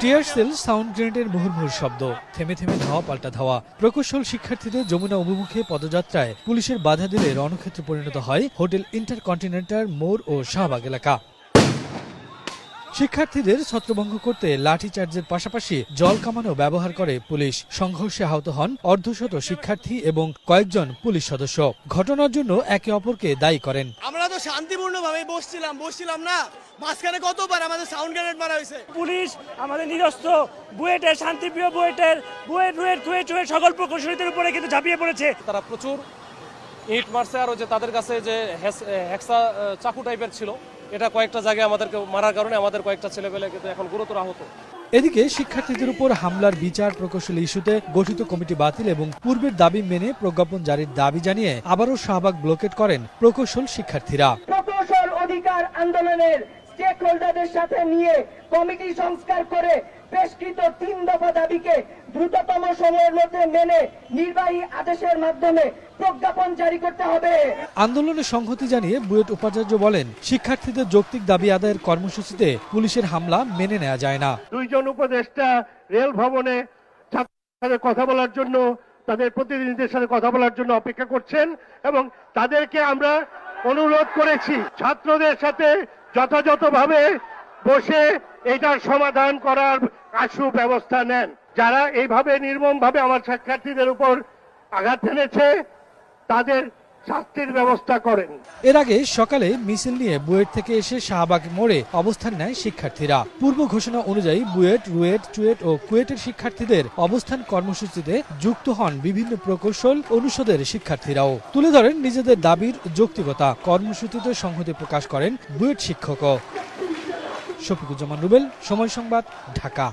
Tear shell sound গ্রেনেডের মুহুর্মুহুর শব্দ। থেমে থেমে ধাওয়া, পাল্টা ধাওয়া। প্রকৌশল শিক্ষার্থীদের যমুনা অভিমুখে পদযাত্রায় পুলিশের বাধা দিলে রণক্ষেত্রে পরিণত হয় হোটেল ইন্টারকন্টিনেন্টাল মোড় ও শাহবাগ এলাকা। শিক্ষার্থীদের ছত্রভঙ্গ করতে লাঠিচার্জের পাশাপাশি জল কামানো ব্যবহার করে পুলিশ। সংঘর্ষে আহত হন অর্ধশত শিক্ষার্থী এবং কয়েকজন পুলিশ সদস্য। ঘটনার জন্য একে অপরকে দায়ী করেন। আমরা তো শান্তিপূর্ণ ভাবে বসছিলাম বসছিলাম না। মাঝখানে কতবার আমাদের সাউন্ড গ্রেনেড মারা হয়েছে? পুলিশ আমাদের নিরস্ত্র বুয়েটের শান্তিপ্রিয় বুয়েটের বুয়েট রুয়েট কুয়েট রুয়েট সকল প্রকৌশলীদের উপরে কিন্তু ঝাঁপিয়ে পড়েছে। তারা প্রচুর ইট মারছে আর যে তাদের কাছে যে হেক্সা চাকু টাইপের ছিল। এটা কয়েকটা জায়গায় আমাদেরকে মারার কারণে আমাদের কয়েকটা ছেলেপেলে কিন্তু এখন গুরুতর আহত। এদিকে শিক্ষার্থীদের উপর হামলার বিচার প্রকৌশল ইস্যুতে গঠিত কমিটি বাতিল এবং পূর্বের দাবি মেনে প্রজ্ঞাপন জারির দাবি জানিয়ে আবারও শাহবাগ ব্লকেট করেন প্রকৌশল শিক্ষার্থীরা। প্রকৌশল অধিকার আন্দোলনের স্টেক হোল্ডারদের সাথে নিয়ে কমিটি সংস্কার করে পেশকৃত তিন দফা দাবিকে দ্রুততম সময়ের মধ্যে মেনে নির্বাহী আদেশের মাধ্যমে প্রজ্ঞাপন জারি করতে হবে। আন্দোলনে সংহতি জানিয়ে বুয়েট উপাচার্য বলেন শিক্ষার্থীদের যৌক্তিক দাবি আদায়ের কর্মসূচিতে পুলিশের হামলা মেনে নেওয়া যায় না। দুইজন উপদেষ্টা রেল ভবনে ছাত্রদের কথা বলার জন্য তাদের প্রতিনিধিদের সাথে কথা বলার জন্য অপেক্ষা করছেন এবং তাদেরকে আমরা অনুরোধ করেছি ছাত্রদের সাথে যথাযথভাবে বসে এটার সমাধান করার আশু ব্যবস্থা নেন। যারা এইভাবে নির্মমভাবে আমার শিক্ষার্থীদের উপর আঘাত এনেছে তাদের শাস্তির ব্যবস্থা করেন। এর আগে সকালে মিছিল নিয়ে বুয়েট থেকে এসে শাহবাগ মোড়ে অবস্থান নেয় শিক্ষার্থীরা। পূর্ব ঘোষণা অনুযায়ী বুয়েট, রুয়েট, চুয়েট ও কুয়েটের শিক্ষার্থীদের অবস্থান কর্মসূচিতে যুক্ত হন বিভিন্ন প্রকৌশল অনুষদের শিক্ষার্থীরাও। তুলে ধরেন নিজেদের দাবির যৌক্তিকতা। কর্মসূচিতে সংহতি প্রকাশ করেন বুয়েট শিক্ষকও। শফিকুজ্জামান রুবেল সময় সংবাদ ঢাকা।